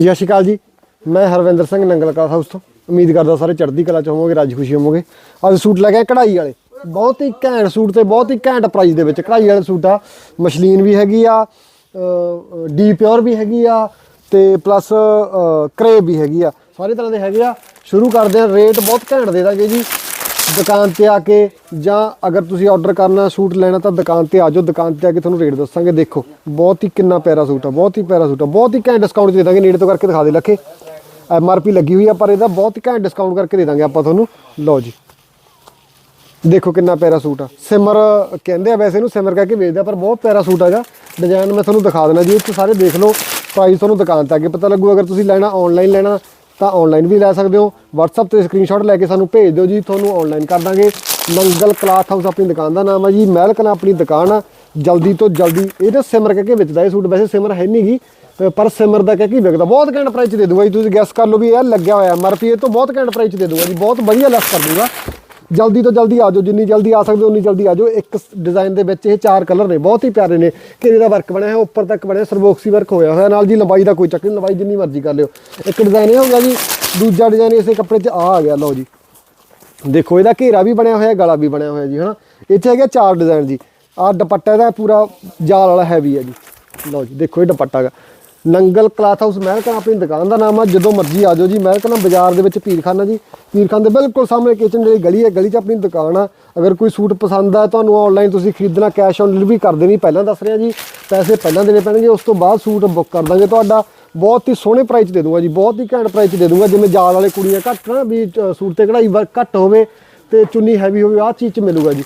ਸਤਿ ਸ਼੍ਰੀ ਅਕਾਲ ਜੀ। ਮੈਂ ਹਰਵਿੰਦਰ ਸਿੰਘ ਨੰਗਲਕਾ ਹਾਊਸ ਤੋਂ। ਉਮੀਦ ਕਰਦਾ ਸਾਰੇ ਚੜ੍ਹਦੀ ਕਲਾ ਚ ਹੋਵੋਗੇ, ਰਾਜੀ ਖੁਸ਼ੀ ਹੋਵੋਗੇ। ਅੱਜ ਸੂਟ ਲੈ ਕੇ ਕਢਾਈ ਵਾਲੇ। ਬਹੁਤ ਹੀ ਘੈਂਟ ਸੂਟ ਤੇ ਬਹੁਤ ਹੀ ਘੈਂਟ ਪ੍ਰਾਈਸ ਦੇ ਵਿੱਚ ਕਢਾਈ ਵਾਲੇ ਸੂਟ ਆ। ਮਸ਼ਲੀਨ ਵੀ ਹੈਗੀ ਆ ਡੀ ਪਿਓਰ ਵੀ ਹੈਗੀ ਆ ਤੇ ਪਲੱਸ ਕਰੇਬ ਵੀ ਹੈਗੀ ਆ। ਸਾਰੇ ਤਰ੍ਹਾਂ ਦੇ ਹੈਗੇ ਆ। ਸ਼ੁਰੂ ਕਰਦੇ ਆ ਰੇਟ ਬਹੁਤ ਘੈਂਟ ਦੇ ਦਾਂਗੇ ਜੀ। ਦੁਕਾਨ ਤੇ ਆ ਕੇ ਜਾਂ ਅਗਰ ਤੁਸੀਂ ਆਰਡਰ ਕਰਨਾ ਸੂਟ ਲੈਣਾ ਤਾਂ ਦੁਕਾਨ ਤੇ ਆ ਜਾਓ, ਦੁਕਾਨ ਤੇ ਆ ਕੇ ਤੁਹਾਨੂੰ ਰੇਟ ਦੱਸਾਂਗੇ। ਦੇਖੋ, ਬਹੁਤ ਹੀ ਕਿੰਨਾ ਪਿਆਰਾ ਸੂਟ ਆ, ਬਹੁਤ ਹੀ ਪਿਆਰਾ ਸੂਟ ਆ, ਬਹੁਤ ਹੀ ਘੈਂਟ ਡਿਸਕਾਊਂਟ ਦੇ ਦਾਂਗੇ। ਨੇੜੇ ਤੋਂ ਕਰਕੇ ਦਿਖਾ ਦੇ ਲੱਖੇ। ਐੱਮ ਆਰ ਪੀ ਲੱਗੀ ਹੋਈ ਆ, ਪਰ ਇਹਦਾ ਬਹੁਤ ਹੀ ਘੈਂਟ ਡਿਸਕਾਊਂਟ ਕਰਕੇ ਦੇ ਦਾਂਗੇ ਆਪਾਂ ਤੁਹਾਨੂੰ। ਲਓ ਜੀ। ਦੇਖੋ ਕਿੰਨਾ ਪਿਆਰਾ ਸੂਟ ਆ। ਸਿਮਰ ਕਹਿੰਦੇ ਆ ਵੈਸੇ ਇਹਨੂੰ ਸਿਮਰ ਕਹਿ ਕੇ ਵੇਚਦੇ ਆ ਪਰ ਬਹੁਤ ਪਿਆਰਾ ਸੂਟ ਹੈਗਾ। ਡਿਜ਼ਾਈਨ ਮੈਂ ਤੁਹਾਨੂੰ ਦਿਖਾ ਦੇਣਾ ਜੀ, ਇਹ ਸਾਰੇ ਦੇਖ ਲਓ। ਪ੍ਰਾਈਸ ਤੁਹਾਨੂੰ ਦੁਕਾਨ ਤੇ ਆ ਕੇ ਪਤਾ ਲੱਗੂ। ਅਗਰ ਤੁਸੀਂ ਲੈਣਾ ਆਨਲਾਈਨ ਲੈਣਾ ਤਾਂ ਆਨਲਾਈਨ ਵੀ ਲੈ ਸਕਦੇ ਹੋ। WhatsApp ਤੇ ਸਕਰੀਨਸ਼ਾਟ ਲੈ ਕੇ ਸਾਨੂੰ ਭੇਜ ਦਿਓ ਜੀ, ਤੁਹਾਨੂੰ ਆਨਲਾਈਨ ਕਰ ਦਾਂਗੇ। ਮੰਗਲ ਕਲਾਥ ਹਾਊਸ ਆਪਣੀ ਦੁਕਾਨ ਦਾ ਨਾਮ ਆ ਜੀ, ਮਹਿਲ ਕਲਾਂ ਆਪਣੀ ਦੁਕਾਨ ਆ। ਜਲਦੀ ਤੋਂ ਜਲਦੀ ਇਹ ਤਾਂ ਸਿਮਰ ਕਹਿ ਕੇ ਵੇਚਦਾ ਇਹ ਸੂਟ, ਵੈਸੇ ਸਿਮਰ ਹੈ ਨਹੀਂਗੀ ਪਰ ਸਿਮਰ ਦਾ ਕਹਿ ਕੇ ਵਿਕਦਾ ਬਹੁਤ ਘੈਂਟ ਪ੍ਰਾਈਸ 'ਚ ਦੇ ਦੂੰਗਾ ਜੀ, ਤੁਸੀਂ ਗੈਸ ਕਰ ਲਓ ਵੀ ਇਹ ਲੱਗਿਆ ਹੋਇਆ ਐਮਆਰਪੀ ਇਹ ਤੋਂ ਬਹੁਤ ਘੈਂਟ ਪ੍ਰਾਈਸ 'ਚ ਦੇ ਦੂੰਗਾ ਜੀ, ਬਹੁਤ ਵਧੀਆ ਲੈਸ ਕਰ ਦੂੰਗਾ ਜਲਦੀ ਤੋਂ ਜਲਦੀ ਆ ਜਾਓ ਜਿੰਨੀ ਜਲਦੀ ਆ ਸਕਦੇ ਹੋ ਉਨੀ ਜਲਦੀ ਆ ਜਾਓ ਇੱਕ ਡਿਜ਼ਾਈਨ ਦੇ ਵਿੱਚ ਇਹ ਚਾਰ ਕਲਰ ਨੇ, ਬਹੁਤ ਹੀ ਪਿਆਰੇ ਨੇ। ਘੇਰੇ ਦਾ ਵਰਕ ਬਣਿਆ ਹੈ ਉੱਪਰ ਤੱਕ ਬਣਿਆ ਸਰਬੋਕਸੀ ਵਰਕ ਹੋਇਆ ਹੋਇਆ। ਨਾਲ ਜੀ ਲੰਬਾਈ ਦਾ ਕੋਈ ਚੱਕਰ ਨਹੀਂ, ਲੰਬਾਈ ਜਿੰਨੀ ਮਰਜ਼ੀ ਕਰ ਲਿਓ। ਇੱਕ ਡਿਜ਼ਾਈਨ ਇਹ ਹੋ ਜੀ, ਦੂਜਾ ਡਿਜ਼ਾਈਨ ਇਸੇ ਕੱਪੜੇ 'ਚ ਆ ਆ ਗਿਆ, ਲਓ ਜੀ। ਦੇਖੋ, ਇਹਦਾ ਘੇਰਾ ਵੀ ਬਣਿਆ ਹੋਇਆ, ਗਲਾ ਵੀ ਬਣਿਆ ਹੋਇਆ ਜੀ, ਹਨਾ। ਇੱਥੇ ਹੈਗਾ ਚਾਰ ਡਿਜ਼ਾਈਨ ਜੀ। ਆਹ ਦੁਪੱਟਾ ਇਹਦਾ ਪੂਰਾ ਜਾਲ ਵਾਲਾ ਹੈਵੀ ਹੈ ਜੀ। ਲਓ ਜੀ, ਦੇਖੋ ਇਹ ਦੁਪੱਟਾ ਹੈਗਾ। ਨੰਗਲ ਕਲਾਥ ਹਾਊਸ ਮਹਿਲਕਾ ਆਪਣੀ ਦੁਕਾਨ ਦਾ ਨਾਮ ਆ ਜਦੋਂ ਮਰਜ਼ੀ ਆ ਜਾਓ ਜੀ। ਮਹਿਲਕਾ ਬਾਜ਼ਾਰ ਦੇ ਵਿੱਚ ਪੀਰਖਾਨਾ ਜੀ। ਪੀਰਖਾਨ ਦੇ ਬਿਲਕੁਲ ਸਾਹਮਣੇ ਕਿਚਨ ਜਿਹੜੀ ਗਲੀ ਹੈ ਗਲੀ 'ਚ ਆਪਣੀ ਦੁਕਾਨ ਆ। ਅਗਰ ਕੋਈ ਸੂਟ ਪਸੰਦ ਆ ਤੁਹਾਨੂੰ ਆਨਲਾਈਨ ਤੁਸੀਂ ਖਰੀਦਣਾ ਕੈਸ਼ ਔਨ ਡਿਲੀਵਰੀ ਕਰ ਦੇਣੀ ਪਹਿਲਾਂ ਦੱਸ ਰਿਹਾ ਜੀ। ਪੈਸੇ ਪਹਿਲਾਂ ਦੇਣੇ ਪੈਣਗੇ ਉਸ ਤੋਂ ਬਾਅਦ ਸੂਟ ਬੁੱਕ ਕਰ ਦਾਂਗੇ ਤੁਹਾਡਾ। ਬਹੁਤ ਹੀ ਸੋਹਣੇ ਪ੍ਰਾਈਸ 'ਚ ਦੇ ਦੂੰਗਾ ਜੀ ਬਹੁਤ ਹੀ ਘੈਂਟ ਪ੍ਰਾਈਸ 'ਚ ਦੇ ਦੂੰਗਾ। ਜਿਵੇਂ ਜਾਲ ਵਾਲੇ ਕੁੜੀਆਂ ਘੱਟ ਨਾ ਵੀ ਅ, ਸੂਟ ਤੇ ਕਢਾਈ ਵਰਕ ਘੱਟ ਹੋਵੇ ਤੇ ਚੁੰਨੀ ਹੈਵੀ ਹੋਵੇ ਆਹ ਚੀਜ਼ 'ਚ ਮਿਲੂਗਾ ਜੀ।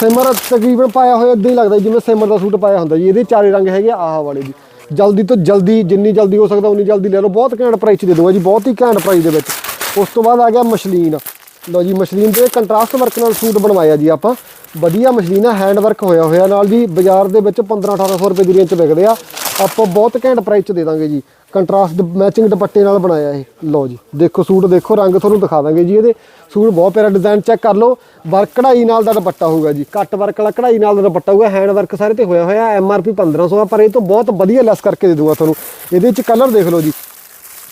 ਸਿਮਰ ਤਕਰੀਬਨ ਪਾਇਆ ਹੋਇਆ ਇਦਾਂ ਹੀ ਲੱਗਦਾ ਜੀ, ਜਿਵੇਂ ਸਿਮਰ ਦਾ ਸੂਟ ਪਾਇਆ ਹੁੰਦਾ ਜੀ। ਇਹਦੇ ਚਾਰੇ ਰੰਗ ਹੈਗੇ ਆ ਆਹ ਵਾਲੇ ਜੀ। ਜਲਦੀ ਤੋਂ ਜਲਦੀ, ਜਿੰਨੀ ਜਲਦੀ ਹੋ ਸਕਦਾ ਉਨੀ ਜਲਦੀ ਲੈ ਲਓ। ਬਹੁਤ ਘੈਂਟ ਪ੍ਰਾਈਸ 'ਚ ਦੇ ਦੂੰਗਾ ਜੀ, ਬਹੁਤ ਹੀ ਘੈਂਟ ਪ੍ਰਾਈਸ ਦੇ ਵਿੱਚ। ਉਸ ਤੋਂ ਬਾਅਦ ਆ ਗਿਆ ਮਸ਼ਲੀਨ। ਲਓ ਜੀ, ਮਸ਼ਲੀਨ ਦੇ ਕੰਟਰਾਸਟ ਵਰਕ ਨਾਲ ਸੂਟ ਬਣਵਾਇਆ ਜੀ ਆਪਾਂ। ਵਧੀਆ ਮਸ਼ਲੀਨ ਆ ਹੈਂਡ ਵਰਕ ਹੋਇਆ ਹੋਇਆ ਨਾਲ ਜੀ। ਬਾਜ਼ਾਰ ਦੇ ਵਿੱਚ 15 1800 ਰੁਪਏ ਦੀ ਰੇਂਜ 'ਚ ਵਿਕਦੇ ਆ। ਆਪਾਂ ਬਹੁਤ ਘੈਂਟ ਪ੍ਰਾਈਸ 'ਚ ਦੇ ਦਾਂਗੇ ਜੀ। ਕੰਟਰਾਸਟ ਮੈਚਿੰਗ ਦੁਪੱਟੇ ਨਾਲ ਬਣਾਇਆ ਇਹ। ਲਓ ਜੀ, ਦੇਖੋ ਸੂਟ, ਦੇਖੋ ਰੰਗ ਤੁਹਾਨੂੰ ਦਿਖਾ ਦਾਂਗੇ ਜੀ। ਇਹਦੇ ਸੂਟ ਬਹੁਤ ਪਿਆਰਾ ਡਿਜ਼ਾਈਨ ਚੈੱਕ ਕਰ ਲਓ। ਵਰਕ ਕਢਾਈ ਨਾਲ ਦਾ ਦੁਪੱਟਾ ਹੋਊਗਾ ਜੀ। ਕੱਟ ਵਰਕ ਵਾਲਾ ਕਢਾਈ ਨਾਲ ਦਾ ਦੁਪੱਟਾ ਹੋਊਗਾ। ਹੈਂਡ ਵਰਕ ਸਾਰੇ ਤੇ ਹੋਇਆ ਹੋਇਆ। ਐਮਆਰਪੀ 1500 ਆ, ਪਰ ਇਹ ਤੋਂ ਬਹੁਤ ਵਧੀਆ ਲੈਸ ਕਰਕੇ ਦੇ ਦੂੰਗਾ ਤੁਹਾਨੂੰ। ਇਹਦੇ ਵਿੱਚ ਕਲਰ ਦੇਖ ਲਓ ਜੀ।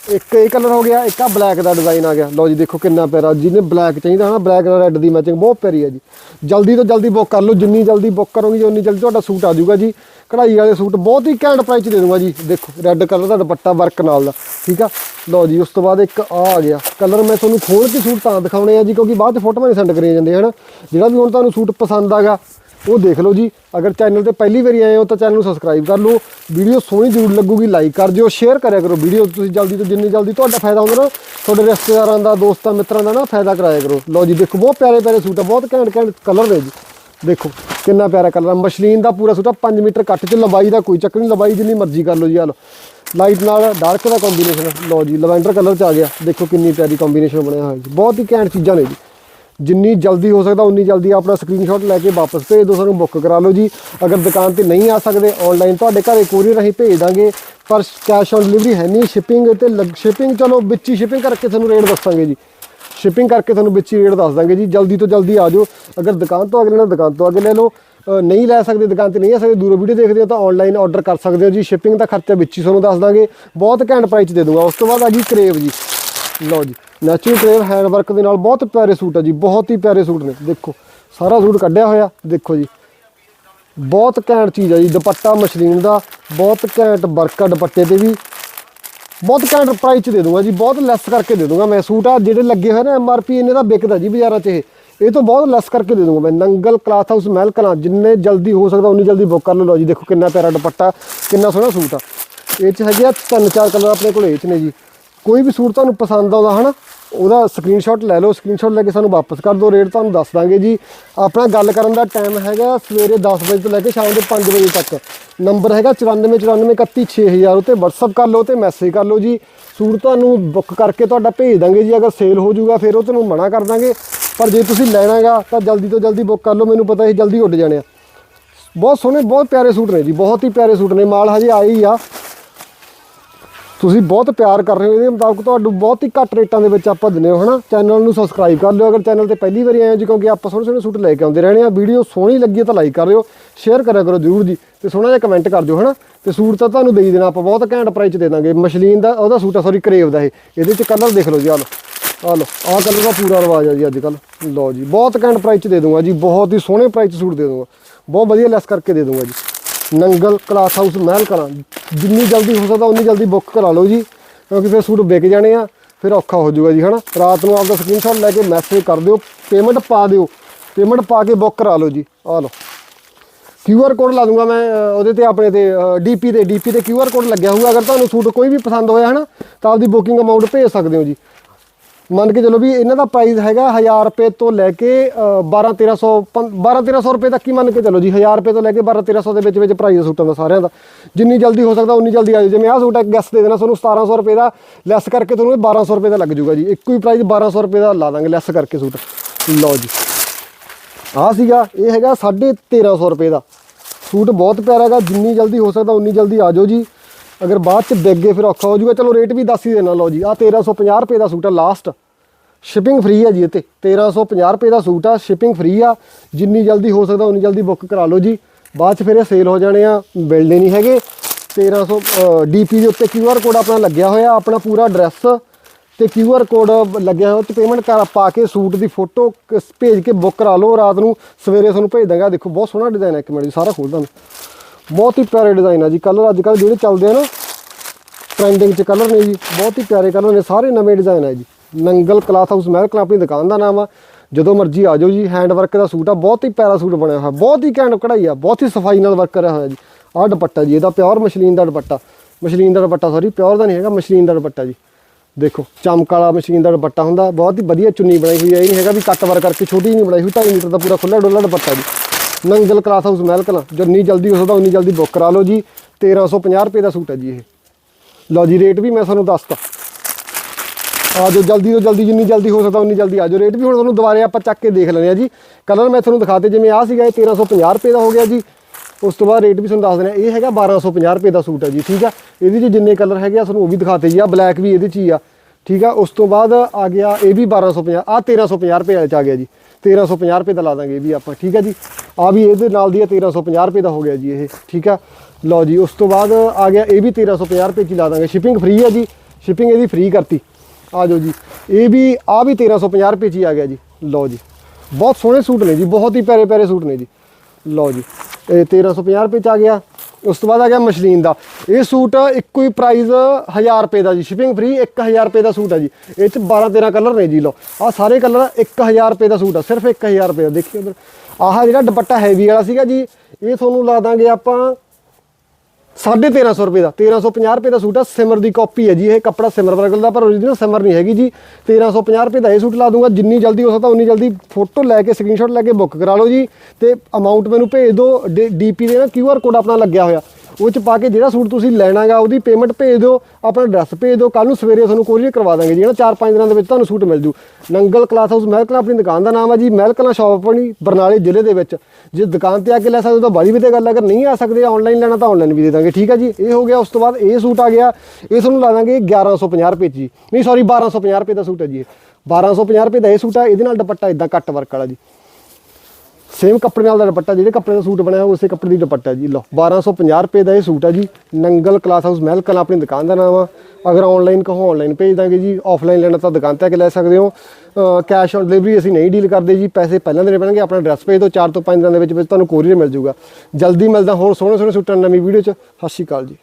ਇੱਕ ਇਹ ਕਲਰ ਹੋ ਗਿਆ, ਇੱਕ ਆ ਬਲੈਕ ਦਾ ਡਿਜ਼ਾਈਨ ਆ ਗਿਆ। ਲਓ ਜੀ, ਦੇਖੋ ਕਿੰਨਾ ਪਿਆਰਾ। ਜਿਹਨੇ ਬਲੈਕ ਚਾਹੀਦਾ ਹਨਾ ਬਲੈਕ ਨਾਲ ਰੈੱਡ ਦੀ ਮੈਚਿੰਗ ਬਹੁਤ ਪਿਆਰੀ ਹੈ ਜੀ। ਜਲਦੀ ਤੋਂ ਜਲਦੀ ਬੁੱਕ ਕਰ ਲਓ, ਜਿੰਨੀ ਜਲਦੀ ਬੁੱਕ ਕਰੋਗੇ ਉਨੀ ਜਲਦੀ ਤੁਹਾਡਾ ਸੂਟ ਆ ਜਾਊਗਾ ਜੀ। ਕਢਾਈ ਵਾਲੇ ਸੂਟ ਬਹੁਤ ਹੀ ਘੈਂਟ ਪ੍ਰਾਈਸ 'ਚ ਦੇ ਦੂੰਗਾ ਜੀ। ਦੇਖੋ ਰੈੱਡ ਕਲਰ ਦਾ ਦੁਪੱਟਾ ਵਰਕ ਨਾਲ ਦਾ, ਠੀਕ ਆ? ਲਓ ਜੀ, ਉਸ ਤੋਂ ਬਾਅਦ ਇੱਕ ਆ ਆ ਗਿਆ। ਕਲਰ ਮੈਂ ਤੁਹਾਨੂੰ ਖੋਲ ਕੇ ਸੂਟ ਤਾਂ ਦਿਖਾਉਣੇ ਆ ਜੀ, ਕਿਉਂਕਿ ਬਾਅਦ 'ਚ ਫੋਟੋਆਂ ਨਹੀਂ ਸੈਂਡ ਕਰੀਆਂ ਜਾਂਦੀਆਂ, ਹਨ? ਜਿਹੜਾ ਵੀ ਹੁਣ ਤੁਹਾਨੂੰ ਸੂਟ ਪਸੰਦ ਆਗਾ ਉਹ ਦੇਖ ਲਓ ਜੀ, ਅਗਰ ਚੈਨਲ ਤੇ ਪਹਿਲੀ ਵਾਰੀ ਆਏ ਹੋ ਤਾਂ ਚੈਨਲ ਨੂੰ ਸਬਸਕ੍ਰਾਈਬ ਕਰ ਲਓ। ਵੀਡੀਓ ਸੋਹਣੀ ਜ਼ਰੂਰ ਲੱਗੂਗੀ ਲਾਈਕ ਕਰ ਦਿਓ ਸ਼ੇਅਰ ਕਰਿਆ ਕਰੋ। ਵੀਡੀਓ ਤੁਸੀਂ ਜਲਦੀ ਤੋਂ ਜਿੰਨੀ ਜਲਦੀ ਤੁਹਾਡਾ ਫਾਇਦਾ ਹੁੰਦਾ ਨਾ, ਤੁਹਾਡੇ ਰਿਸ਼ਤੇਦਾਰਾਂ ਦਾ, ਦੋਸਤਾਂ, ਮਿੱਤਰਾਂ ਦਾ ਨਾ ਫਾਇਦਾ ਕਰਾਇਆ ਕਰੋ। ਲਓ ਜੀ, ਦੇਖੋ, ਬਹੁਤ ਪਿਆਰੇ ਪਿਆਰੇ ਸੂਟ ਆ, ਬਹੁਤ ਘੈਂਟ ਘੈਂਟ ਕਲਰ ਨੇ ਜੀ। ਦੇਖੋ, ਕਿੰਨਾ ਪਿਆਰਾ ਕਲਰ ਆ। ਮਸ਼ਲੀਨ ਦਾ ਪੂਰਾ ਸੂਟ ਆ 5 ਮੀਟਰ ਕੱਟ ਚ, ਲੰਬਾਈ ਦਾ ਕੋਈ ਚੱਕਰ ਨਹੀਂ, ਲੰਬਾਈ ਜਿੰਨੀ ਮਰਜ਼ੀ ਕਰ ਲਓ ਜੀ, ਆ ਲਓ। ਲਾਈਟ ਨਾਲ ਡਾਰਕ ਦਾ ਕੰਬੀਨੇਸ਼ਨ ਲਓ ਜੀ ਲਵੈਂਡਰ ਕਲਰ ਚ ਆ ਗਿਆ। ਦੇਖੋ ਕਿੰਨੀ ਪਿਆਰੀ ਕੰਬੀਨੇਸ਼ਨ ਬਣਿਆ ਹੋਇਆ ਜੀ। ਬਹੁਤ ਹੀ ਘੈਂਟ ਚੀਜ਼ਾਂ ਨੇ ਜੀ। ਜਿੰਨੀ ਜਲਦੀ ਹੋ ਸਕਦਾ ਉਨੀ ਜਲਦੀ ਆਪਣਾ ਸਕਰੀਨਸ਼ਾਟ ਲੈ ਕੇ ਵਾਪਸ ਭੇਜ ਦਿਓ, ਸਾਨੂੰ ਬੁੱਕ ਕਰਾ ਲਓ ਜੀ। ਅਗਰ ਦੁਕਾਨ ਤੇ ਨਹੀਂ ਆ ਸਕਦੇ ਆਨਲਾਈਨ ਤੁਹਾਡੇ ਘਰੇ ਕੋਰੀਅਰ ਰਾਹੀਂ ਭੇਜ ਦਾਂਗੇ। ਪਰ ਕੈਸ਼ ਔਨ ਡਿਲੀਵਰੀ ਹੈ ਨਹੀਂ ਸ਼ਿਪਿੰਗ ਤੇ ਸ਼ਿਪਿੰਗ ਚਲੋ ਵਿੱਚ ਹੀ ਸ਼ਿਪਿੰਗ ਕਰਕੇ ਤੁਹਾਨੂੰ ਰੇਟ ਦੱਸਾਂਗੇ ਜੀ। ਸ਼ਿਪਿੰਗ ਕਰਕੇ ਤੁਹਾਨੂੰ ਵਿੱਚ ਹੀ ਰੇਟ ਦੱਸ ਦਾਂਗੇ ਜੀ, ਜਲਦੀ ਤੋਂ ਜਲਦੀ ਆ ਜਾਓ। ਅਗਰ ਦੁਕਾਨ ਤੋਂ ਅਗਲੇ ਲੈਣਾ ਦੁਕਾਨ ਤੋਂ ਅੱਗੇ ਲੈ ਲਓ ਨਹੀਂ ਲੈ ਸਕਦੇ, ਦੁਕਾਨ ਤੇ ਨਹੀਂ ਆ ਸਕਦੇ, ਦੂਰੋਂ ਵੀਡੀਓ ਦੇਖਦੇ ਹੋ ਤਾਂ ਆਨਲਾਈਨ ਆਰਡਰ ਕਰ ਸਕਦੇ ਹੋ ਜੀ। ਸ਼ਿਪਿੰਗ ਦਾ ਖਰਚਾ ਵਿੱਚ ਹੀ ਤੁਹਾਨੂੰ ਦੱਸ ਦਾਂਗੇ। ਬਹੁਤ ਘੈਂਟ ਪ੍ਰਾਈਸ ਦੇ ਦੂੰਗਾ। ਉਸ ਤੋਂ ਬਾਅਦ ਆ ਗਈ ਕਰੇਵ ਜੀ। ਲਓ ਜੀ ਨੈਚੁਰਲ ਕਰੇਵ ਹੈਂਡ ਵਰਕ ਦੇ ਨਾਲ ਬਹੁਤ ਪਿਆਰੇ ਸੂਟ ਆ ਜੀ, ਬਹੁਤ ਹੀ ਪਿਆਰੇ ਸੂਟ ਨੇ, ਦੇਖੋ, ਸਾਰਾ ਸੂਟ ਕੱਢਿਆ ਹੋਇਆ, ਦੇਖੋ ਜੀ। ਬਹੁਤ ਘੈਂਟ ਚੀਜ਼ ਆ ਜੀ, ਦੁਪੱਟਾ ਮਸ਼ਲੀਨ ਦਾ, ਬਹੁਤ ਘੈਂਟ ਵਰਕ ਆ ਦੁਪੱਟੇ ਤੇ ਵੀ। ਬਹੁਤ ਘੈਂਟ ਪ੍ਰਾਈਸ ਚ ਦੇ ਦੂੰਗਾ ਜੀ, ਬਹੁਤ ਲੈਸ ਕਰਕੇ ਦੇ ਦੂੰਗਾ ਮੈਂ ਸੂਟ ਆ, ਜਿਹੜੇ ਲੱਗੇ ਹੋਏ ਨੇ ਐਮਆਰਪੀ ਇਹਨੇ ਦਾ ਵਿਕਦਾ ਜੀ ਬਾਜ਼ਾਰਾਂ 'ਚ ਇਹ। ਇਹ ਤੋਂ ਬਹੁਤ ਲੈਸ ਕਰਕੇ ਦੇ ਦੂੰਗਾ ਮੈਂ, ਨੰਗਲ ਕਲਾਥ ਹਾਊਸ ਮਹਿਲ ਕਲਾਂ, ਜਿੰਨੇ ਜਲਦੀ ਹੋ ਸਕਦਾ ਉਨੀ ਜਲਦੀ ਬੁੱਕ ਕਰ ਲਓ। ਲਓ ਜੀ, ਦੇਖੋ ਕਿੰਨਾ ਪਿਆਰਾ ਦੁਪੱਟਾ, ਕਿੰਨਾ ਸੋਹਣਾ ਸੂਟ ਆ। ਇਹ 'ਚ ਹੈਗੇ ਆ ਤਿੰਨ ਚਾਰ ਕਲਰ ਆਪਣੇ ਕੋਲ ਇਹ 'ਚ ਨੇ ਜੀ। ਕੋਈ ਵੀ ਸੂਟ ਤੁਹਾਨੂੰ ਪਸੰਦ ਆਉਂਦਾ ਹਨਾ, ਉਹਦਾ ਸਕਰੀਨਸ਼ਾਟ ਲੈ ਲਓ ਸਕਰੀਨਸ਼ਾਟ ਲੈ ਕੇ ਸਾਨੂੰ ਵਾਪਸ ਕਰ ਦਿਓ ਰੇਟ ਤੁਹਾਨੂੰ ਦੱਸ ਦਾਂਗੇ ਜੀ। ਆਪਣਾ ਗੱਲ ਕਰਨ ਦਾ ਟਾਈਮ ਹੈਗਾ ਸਵੇਰੇ 10 ਵਜੇ ਤੋਂ ਲੈ ਕੇ ਸ਼ਾਮ ਦੇ 5 ਵਜੇ ਤੱਕ। ਨੰਬਰ ਹੈਗਾ 9494316000 ਉੱਤੇ WhatsApp ਕਰ ਲਓ ਤੇ ਮੈਸੇਜ ਕਰ ਲਓ ਜੀ। ਸੂਟ ਤੁਹਾਨੂੰ ਬੁੱਕ ਕਰਕੇ ਤੁਹਾਡਾ ਭੇਜ ਦਾਂਗੇ ਜੀ, ਅਗਰ ਸੇਲ ਹੋ ਜਾਊਗਾ ਫਿਰ ਉਹ ਤੁਹਾਨੂੰ ਮਨਾ ਕਰ ਦਾਂਗੇ। ਪਰ ਜੇ ਤੁਸੀਂ ਲੈਣਾਗਾ ਤਾਂ ਜਲਦੀ ਤੋਂ ਜਲਦੀ ਬੁੱਕ ਕਰ ਲਓ, ਮੈਨੂੰ ਪਤਾ ਹੈ ਜਲਦੀ ਉੱਡ ਜਾਣੇ ਆ। ਬਹੁਤ ਸੋਹਣੇ, ਬਹੁਤ ਪਿਆਰੇ ਸੂਟ ਨੇ ਜੀ, ਬਹੁਤ ਹੀ ਪਿਆਰੇ ਸੂਟ ਨੇ, ਮਾਲ ਹਜੇ ਆਏ ਹੀ ਆ। ਤੁਸੀਂ ਬਹੁਤ ਪਿਆਰ ਕਰ ਰਹੇ ਹੋ, ਇਹਦੇ ਮੁਤਾਬਕ ਤੁਹਾਨੂੰ ਬਹੁਤ ਹੀ ਘੱਟ ਰੇਟਾਂ ਦੇ ਵਿੱਚ ਆਪਾਂ ਦਿੰਦੇ ਹੋ, ਹਨਾ? ਚੈਨਲ ਨੂੰ ਸਬਸਕ੍ਰਾਈਬ ਕਰ ਲਿਓ, ਅਗਰ ਚੈਨਲ ਤੇ ਪਹਿਲੀ ਵਾਰੀ ਆਏ ਹੋ ਜੀ, ਕਿਉਂਕਿ ਆਪਾਂ ਸੋਹਣੇ ਸੋਹਣੇ ਸੂਟ ਲੈ ਕੇ ਆਉਂਦੇ ਰਹਿਣੇ ਆ ਵੀਡੀਓ ਸੋਹਣੀ ਲੱਗੀ ਹੈ ਤਾਂ ਲਾਈਕ ਕਰ ਲਿਓ ਸ਼ੇਅਰ ਕਰਿਆ ਕਰੋ ਜਰੂਰ ਜੀ, ਤੇ ਸੋਹਣਾ ਜਿਹਾ ਕਮੈਂਟ ਕਰ ਦਿਓ, ਹਨਾ? ਤੇ ਸੂਟ ਤਾਂ ਤੁਹਾਨੂੰ ਦੇ ਹੀ ਦੇਣਾ, ਆਪਾਂ ਬਹੁਤ ਘੈਂਟ ਪ੍ਰਾਈਸ 'ਚ ਦੇ ਦਾਂਗੇ, ਮਸ਼ਲੀਨ ਦਾ ਉਹਦਾ ਸੂਟ ਆ ਸੌਰੀ ਕਰੇਵ ਦਾ ਇਹ, ਇਹਦੇ 'ਚ ਕਲਰ ਦੇਖ ਲਓ ਜੀ, ਆ ਲਓ ਆ ਲਓ ਆਹ ਕਲਰ ਦਾ ਪੂਰਾ ਰਿਵਾਜ ਆ ਜੀ ਅੱਜ ਕੱਲ ਲਓ ਜੀ, ਬਹੁਤ ਘੈਂਟ ਪ੍ਰਾਈਸ 'ਚ ਦੇ ਦੂੰਗਾ ਜੀ, ਬਹੁਤ ਹੀ ਸੋਹਣੇ ਪ੍ਰਾਈਸ 'ਚ ਸੂਟ ਦੇ ਦੂੰਗਾ ਬਹੁਤ ਵਧੀਆ ਲੈਸ ਕਰਕੇ ਦੇ ਦੂੰਗਾ ਜੀ, ਨੰਗਲ, ਕਲਾਸ ਹਾਊਸ, ਮਹਿਲ ਕਲਾਂ ਜਿੰਨੀ ਜਲਦੀ ਹੋ ਸਕਦਾ ਉਨੀ ਜਲਦੀ ਬੁੱਕ ਕਰਾ ਲਓ ਜੀ। ਕਿਉਂਕਿ ਫਿਰ ਸੂਟ ਵਿਕ ਜਾਣੇ ਆ, ਫਿਰ ਔਖਾ ਹੋ ਜਾਊਗਾ ਜੀ, ਹਨਾ? ਰਾਤ ਨੂੰ ਆਪਦਾ ਸਕਰੀਨਸ਼ਾਟ ਲੈ ਕੇ ਮੈਸੇਜ ਕਰ ਦਿਓ ਪੇਮੈਂਟ ਪਾ ਦਿਓ ਪੇਮੈਂਟ ਪਾ ਕੇ ਬੁੱਕ ਕਰਾ ਲਓ ਜੀ। ਆ ਲਓ। ਕਿਊ ਆਰ ਕੋਡ ਲਾ ਦੂੰਗਾ ਮੈਂ ਉਹਦੇ ਤੇ ਆਪਣੇ ਤੇ ਡੀਪੀ ਤੇ ਡੀਪੀ ਤੇ ਕਿਊ ਆਰ ਕੋਡ ਲੱਗਿਆ ਹੋਊਗਾ। ਅਗਰ ਤੁਹਾਨੂੰ ਸੂਟ ਕੋਈ ਵੀ ਪਸੰਦ ਹੋਇਆ, ਹਨਾ, ਤਾਂ ਆਪਦੀ ਬੁਕਿੰਗ ਅਮਾਉਂਟ ਭੇਜ ਸਕਦੇ ਹੋ ਜੀ। ਮੰਨ ਕੇ ਚਲੋ ਵੀ ਇਹਨਾਂ ਦਾ ਪ੍ਰਾਈਸ ਹੈਗਾ 1000 ਰੁਪਏ ਤੋਂ ਲੈ ਕੇ 12 1300 12 1300 ਰੁਪਏ ਤੱਕ ਹੀ ਮੰਨ ਕੇ ਚਲੋ ਜੀ 1000 ਰੁਪਏ ਤੋਂ ਲੈ ਕੇ 12 1300 ਦੇ ਵਿੱਚ ਵਿੱਚ ਪ੍ਰਾਈਸ ਸੂਟਾਂ ਦਾ ਸਾਰਿਆਂ ਦਾ। ਜਿੰਨੀ ਜਲਦੀ ਹੋ ਸਕਦਾ ਉਨੀ ਜਲਦੀ ਆ ਜਾਓ। ਜਿਵੇਂ ਆਹ ਸੂਟ ਹੈ ਗੈਸ ਦੇ ਦੇਣਾ ਤੁਹਾਨੂੰ 1700 ਰੁਪਏ ਦਾ ਲੈਸ ਕਰਕੇ ਤੁਹਾਨੂੰ ਇਹ 1200 ਰੁਪਏ ਦਾ ਲੱਗ ਜਾਊਗਾ ਜੀ। ਇੱਕੋ ਹੀ ਪ੍ਰਾਈਸ 1200 ਰੁਪਏ ਦਾ ਲਾ ਦਾਂਗੇ ਲੈਸ ਕਰਕੇ ਸੂਟ। ਲਓ ਜੀ। ਆਹ ਸੀਗਾ, ਇਹ ਹੈਗਾ 1350 ਰੁਪਏ ਦਾ। ਸੂਟ ਬਹੁਤ ਪਿਆਰਾ ਹੈਗਾ, ਜਿੰਨੀ ਜਲਦੀ ਹੋ ਸਕਦਾ ਉਨੀ ਜਲਦੀ ਆ ਜਾਓ ਜੀ। ਅਗਰ ਬਾਅਦ ਚ ਡਿੱਗੇ ਫਿਰ ਔਖਾ ਹੋ ਜਾਊਗਾ। ਚਲੋ ਰੇਟ ਵੀ ਦੱਸ ਹੀ ਦੇਣਾ, ਲਓ ਜੀ। ਆ 1350 ਰੁਪਏ ਦਾ ਸੂਟ ਆ ਲਾਸਟ ਸ਼ਿਪਿੰਗ ਫ੍ਰੀ ਹੈ ਜੀ ਇਹ ਤੇ। 1350 ਰੁਪਏ ਦਾ ਸੂਟ ਆ ਸ਼ਿਪਿੰਗ ਫ੍ਰੀ ਆ। ਜਿੰਨੀ ਜਲਦੀ ਹੋ ਸਕਦਾ, ਉਨੀ ਜਲਦੀ ਬੁੱਕ ਕਰਾ ਲਓ ਜੀ। ਬਾਅਦ ਚ ਫਿਰ ਇਹ ਸੇਲ ਹੋ ਜਾਣੇ ਆ ਮਿਲਣੇ ਨਹੀਂ ਹੈਗੇ। 1300 ਡੀਪੀ ਦੇ ਉੱਤੇ ਕਿਊਆਰ ਕੋਡ ਆਪਣਾ ਲੱਗਿਆ ਹੋਇਆ, ਆਪਣਾ ਪੂਰਾ ਐਡਰੈਸ ਤੇ ਕਿਊਆਰ ਕੋਡ ਲੱਗਿਆ ਹੋਇਆ ਤੇ ਪੇਮੈਂਟ ਕਰ ਪਾ ਕੇ ਸੂਟ ਦੀ ਫੋਟੋ ਕ- ਭੇਜ ਕੇ ਬੁੱਕ ਕਰਾ ਲਓ। ਰਾਤ ਨੂੰ ਸਵੇਰੇ ਤੁਹਾਨੂੰ ਭੇਜ ਦਾਂਗਾ। ਦੇਖੋ, ਬਹੁਤ ਸੋਹਣਾ ਡਿਜ਼ਾਈਨ ਹੈ ਇੱਕ ਮਿੰਟ ਜੀ, ਸਾਰਾ ਖੋਲ ਦਾਂ ਬਹੁਤ ਹੀ ਪਿਆਰੇ ਡਿਜ਼ਾਈਨ ਆ ਜੀ। ਕਲਰ ਅੱਜ ਕੱਲ ਜਿਹੜੇ ਚੱਲਦੇ ਆ ਨਾ ਟ੍ਰੈਂਡਿੰਗ ਚ ਕਲਰ ਨੇ ਜੀ, ਬਹੁਤ ਹੀ ਪਿਆਰੇ ਕਲਰ ਨੇ, ਸਾਰੇ ਨਵੇਂ ਡਿਜ਼ਾਈਨ ਆ ਜੀ। ਨੰਗਲ ਕਲਾਥ ਹਾਊਸ ਮਹਿਲ ਕਲਾਂ ਆਪਣੀ ਦੁਕਾਨ ਦਾ ਨਾਮ ਆ। ਜਦੋਂ ਮਰਜ਼ੀ ਆ ਜਾਓ ਜੀ ਹੈਂਡ ਵਰਕ ਦਾ ਸੂਟ ਆ, ਬਹੁਤ ਹੀ ਪਿਆਰਾ ਸੂਟ ਬਣਿਆ ਹੋਇਆ, ਬਹੁਤ ਹੀ ਘੈਂਟ ਕਢਾਈ ਆ, ਬਹੁਤ ਹੀ ਸਫ਼ਾਈ ਨਾਲ ਵਰਕ ਕਰਿਆ ਹੋਇਆ ਜੀ। ਆਹ ਦੁਪੱਟਾ ਜੀ, ਇਹਦਾ ਪਿਓਰ ਮਸ਼ਲੀਨ ਦਾ ਦੁਪੱਟਾ। ਮਸ਼ਲੀਨ ਦਾ ਦੁਪੱਟਾ ਸੌਰੀ ਪਿਓਰ ਦਾ ਨਹੀਂ ਹੈਗਾ ਮਸ਼ਲੀਨ ਦਾ ਦੁਪੱਟਾ ਜੀ। ਦੇਖੋ, ਚਮਕ ਵਾਲਾ ਮਸ਼ੀਨ ਦਾ ਦੁਪੱਟਾ ਹੁੰਦਾ, ਬਹੁਤ ਹੀ ਵਧੀਆ ਚੁੰਨੀ ਬਣਾਈ ਹੋਈ ਹੈ ਇਹ ਨਹੀਂ ਹੈਗਾ ਵੀ ਕੱਟ ਵਰ ਕਰਕੇ ਛੋਟੀ ਨਹੀਂ ਬਣਾਈ ਹੋਈ 2.5 ਮੀਟਰ ਦਾ ਪੂਰਾ ਖੁੱਲਾ ਡੋਲਾ ਦੁਪੱਟਾ ਜੀ। Nangal cloth house Mehal Kalan. ਜਿੰਨੀ ਜਲਦੀ ਹੋ ਸਕਦਾ, ਉਨੀ ਜਲਦੀ ਬੁੱਕ ਕਰਾ ਲਓ ਜੀ। 1350 ਰੁਪਏ ਦਾ ਸੂਟ ਹੈ ਜੀ ਇਹ। ਲਓ ਜੀ ਰੇਟ ਵੀ ਮੈਂ ਤੁਹਾਨੂੰ ਦੱਸਤਾ। ਆ ਜੋ ਜਲਦੀ ਤੋਂ ਜਲਦੀ ਜਿੰਨੀ ਜਲਦੀ ਹੋ ਸਕਦਾ, ਉਨੀ ਜਲਦੀ ਆ ਜਾਓ। ਰੇਟ ਵੀ ਹੁਣ ਤੁਹਾਨੂੰ ਦੁਬਾਰੇ ਆਪਾਂ ਚੱਕ ਕੇ ਦੇਖ ਲੈਣੇ ਆ ਜੀ। ਕਲਰ ਮੈਂ ਤੁਹਾਨੂੰ ਦਿਖਾਤੇ ਜਿਵੇਂ ਆ ਸੀਗਾ ਇਹ 1350 ਰੁਪਏ ਦਾ ਹੋ ਗਿਆ ਜੀ। ਉਸ ਤੋਂ ਬਾਅਦ ਰੇਟ ਵੀ ਤੁਹਾਨੂੰ ਦੱਸ ਦਿੰਦੇ ਆ ਇਹ ਹੈਗਾ 1250 ਰੁਪਏ ਦਾ ਸੂਟ ਹੈ ਜੀ, ਠੀਕ ਆ? ਇਹਦੇ 'ਚ ਜਿੰਨੇ ਕਲਰ ਹੈਗੇ ਆ, ਤੁਹਾਨੂੰ ਉਹ ਵੀ ਦਿਖਾਤੇ ਜੀ। ਆ ਬਲੈਕ ਵੀ ਇਹਦੇ 'ਚ ਹੀ ਆ। ਠੀਕ ਆ, ਉਸ ਤੋਂ ਬਾਅਦ ਆ ਗਿਆ ਇਹ ਵੀ 1250 ਆ 1350 ਰੁਪਏ ਵਾਲੇ 'ਚ ਆ ਗਿਆ ਜੀ। 1350 ਰੁਪਏ ਦਾ ਲਾ ਦਾਂਗੇ ਇਹ ਵੀ ਆਪਾਂ, ਠੀਕ ਆ ਜੀ। ਆ ਵੀ ਇਹਦੇ ਨਾਲ ਦੀ ਆ 1350 ਰੁਪਏ ਦਾ ਹੋ ਗਿਆ ਜੀ ਇਹ, ਠੀਕ ਆ। ਲਓ ਜੀ, ਉਸ ਤੋਂ ਬਾਅਦ ਆ ਗਿਆ ਇਹ ਵੀ 1350 ਰੁਪਏ 'ਚ ਲਾ ਦਾਂਗੇ। ਸ਼ਿਪਿੰਗ ਫ੍ਰੀ ਆ ਜੀ ਸ਼ਿਪਿੰਗ ਇਹਦੀ ਫ੍ਰੀ ਕਰਤੀ। ਆ ਜਾਓ ਜੀ, ਇਹ ਵੀ ਆ ਵੀ 1350 ਰੁਪਏ 'ਚ ਹੀ ਆ ਗਿਆ ਜੀ। ਲਓ ਜੀ, ਬਹੁਤ ਸੋਹਣੇ ਸੂਟ ਨੇ ਜੀ, ਬਹੁਤ ਹੀ ਪਿਆਰੇ ਪਿਆਰੇ ਸੂਟ ਨੇ ਜੀ। ਲਓ ਜੀ, ਇਹ 1350 ਰੁਪਏ 'ਚ ਆ ਗਿਆ। ਉਸ ਤੋਂ ਬਾਅਦ ਆ ਗਿਆ ਮਸ਼ਲੀਨ ਦਾ। ਇਹ ਸੂਟ ਇੱਕੋ ਹੀ ਪ੍ਰਾਈਸ 1000 ਰੁਪਏ ਦਾ ਜੀ। ਸ਼ਿਪਿੰਗ ਫ੍ਰੀ 1000 ਰੁਪਏ ਦਾ ਸੂਟ ਆ ਜੀ। ਇਹ 'ਚ 12 13 ਕਲਰ ਨੇ ਜੀ, ਲਓ। ਆ ਸਾਰੇ ਕਲਰ 1000 ਰੁਪਏ ਦਾ ਸੂਟ ਆ, ਸਿਰਫ 1000 ਰੁਪਏ ਦਾ। ਦੇਖਿਓ ਉਧਰ ਆਹ ਜਿਹੜਾ ਦੁਪੱਟਾ ਹੈਵੀ ਵਾਲਾ ਸੀਗਾ ਜੀ, ਇਹ ਤੁਹਾਨੂੰ ਲਾ ਦਾਂਗੇ ਆਪਾਂ 1350 ਰੁਪਏ ਦਾ 1350 ਰੁਪਏ ਦਾ ਸੂਟ ਆ, ਸਿਮਰ ਦੀ ਕਾਪੀ ਹੈ ਜੀ, ਇਹ ਕੱਪੜਾ ਸਿਮਰ ਵਰਗਾ ਦਾ, ਪਰ origignal ਸਿਮਰ ਨਹੀਂ ਹੈਗੀ ਜੀ। 1350 ਰੁਪਏ ਦਾ ਇਹ ਸੂਟ ਲਾ ਦੂੰਗਾ, ਜਿੰਨੀ ਜਲਦੀ ਹੋ ਸਕਦਾ ਉਨੀ ਜਲਦੀ ਫੋਟੋ ਲੈ ਕੇ ਸਕਰੀਨਸ਼ਾਟ ਲੈ ਕੇ ਬੁੱਕ ਕਰਾ ਲਓ ਜੀ ਤੇ ਅਮਾਉਂਟ ਮੈਨੂੰ ਭੇਜ ਦਿਓ ਡੀਪੀ ਦੇ ਨਾ ਕਿਊਆਰ ਕੋਡ ਆਪਣਾ ਲੱਗਿਆ ਹੋਇਆ। ਉਹ ਚ ਪਾ ਕੇ ਜਿਹੜਾ ਸੂਟ ਤੁਸੀਂ ਲੈਣਾਗਾ, ਉਹਦੀ ਪੇਮੈਂਟ ਭੇਜ ਦਿਓ, ਆਪਣਾ ਐਡਰੈਸ ਭੇਜ ਦਿਓ ਕੱਲ ਨੂੰ ਸਵੇਰੇ ਤੁਹਾਨੂੰ ਕੋਰੀਅਰ ਕਰਵਾ ਦਾਂਗੇ ਜੀ ਨਾ 4-5 ਦਿਨਾਂ ਦੇ ਵਿੱਚ ਤੁਹਾਨੂੰ ਸੂਟ ਮਿਲ ਜੂ। ਨੰਗਲ ਕਲਾਸ ਹਾਊਸ ਮਹਿਲਕਲਾਂ ਆਪਣੀ ਦੁਕਾਨ ਦਾ ਨਾਮ ਆ ਜੀ, ਮਹਿਲ ਕਲਾਂ ਸ਼ਾਪ ਆਪਣੀ, ਬਰਨਾਲੇ ਜ਼ਿਲ੍ਹੇ ਦੇ ਵਿੱਚ। ਜੇ ਦੁਕਾਨ ਤੇ ਆ ਕੇ ਲੈ ਸਕਦੇ ਹੋ ਤਾਂ ਵੀ ਵਧੀਆ ਗੱਲ ਅਗਰ ਨਹੀਂ ਆ ਸਕਦੇ ਆਨਲਾਈਨ ਲੈਣਾ ਤਾਂ ਆਨਲਾਈਨ ਵੀ ਦੇ ਦਾਂਗੇ, ਠੀਕ ਆ ਜੀ? ਇਹ ਹੋ ਗਿਆ, ਉਸ ਤੋਂ ਬਾਅਦ ਇਹ ਸੂਟ ਆ ਗਿਆ, ਇਹ ਤੁਹਾਨੂੰ ਲਾ ਦਾਂਗੇ 1150 ਰੁਪਏ 'ਚ ਜੀ। ਨਹੀਂ ਸੌਰੀ 1250 ਰੁਪਏ ਦਾ ਸੂਟ ਹੈ ਜੀ ਇਹ। 1250 ਰੁਪਏ ਦਾ ਇਹ ਸੂਟ ਆ, ਇਹਦੇ ਨਾਲ ਦੁਪੱਟਾ ਇਦਾਂ ਕੱਟ ਵਰਕ ਵਾਲਾ ਜੀ। ਸੇਮ ਕੱਪੜੇ ਨਾਲ ਦਾ ਦੁਪੱਟਾ, ਜਿਹੜੇ ਕੱਪੜੇ ਦਾ ਸੂਟ ਬਣਿਆ ਉਸੇ ਕੱਪੜੇ ਦੀ ਦੁਪੱਟਾ ਜੀ। ਲਓ 1250 ਰੁਪਏ ਦਾ ਇਹ ਸੂਟ ਆ ਜੀ। ਨੰਗਲ ਕਲਾਸ ਹਾਊਸ ਮਹਿਲ ਕਲਾਂ ਆਪਣੀ ਦੁਕਾਨ ਦਾ ਨਾਮ ਆ। ਅਗਰ ਆਨਲਾਈਨ ਕਹੋ ਆਨਲਾਈਨ ਭੇਜ ਦਾਂਗੇ ਜੀ। ਆਫਲਾਈਨ ਲੈਣਾ ਤਾਂ ਦੁਕਾਨ ਤੇ ਆ ਕੇ ਲੈ ਸਕਦੇ ਹੋ। ਕੈਸ਼ ਔਨ ਡਿਲੀਵਰੀ ਅਸੀਂ ਨਹੀਂ ਡੀਲ ਕਰਦੇ ਜੀ। ਪੈਸੇ ਪਹਿਲਾਂ ਦੇਣੇ ਪੈਣਗੇ ਆਪਣਾ ਐਡਰੈਸ ਭੇਜ ਦਿਓ। 4 ਤੋਂ 5 ਦਿਨਾਂ ਦੇ ਵਿੱਚ ਵਿੱਚ ਤੁਹਾਨੂੰ ਕੋਰੀਅਰ ਮਿਲ ਜਾਊਗਾ। ਜਲਦੀ ਮਿਲਦਾ, ਹੋਰ ਸੋਹਣੇ ਸੋਹਣੇ ਸੂਟਾਂ ਨਵੀਂ ਵੀਡੀਓ 'ਚ। ਸਤਿ ਸ਼੍ਰੀ ਅਕਾਲ ਜੀ।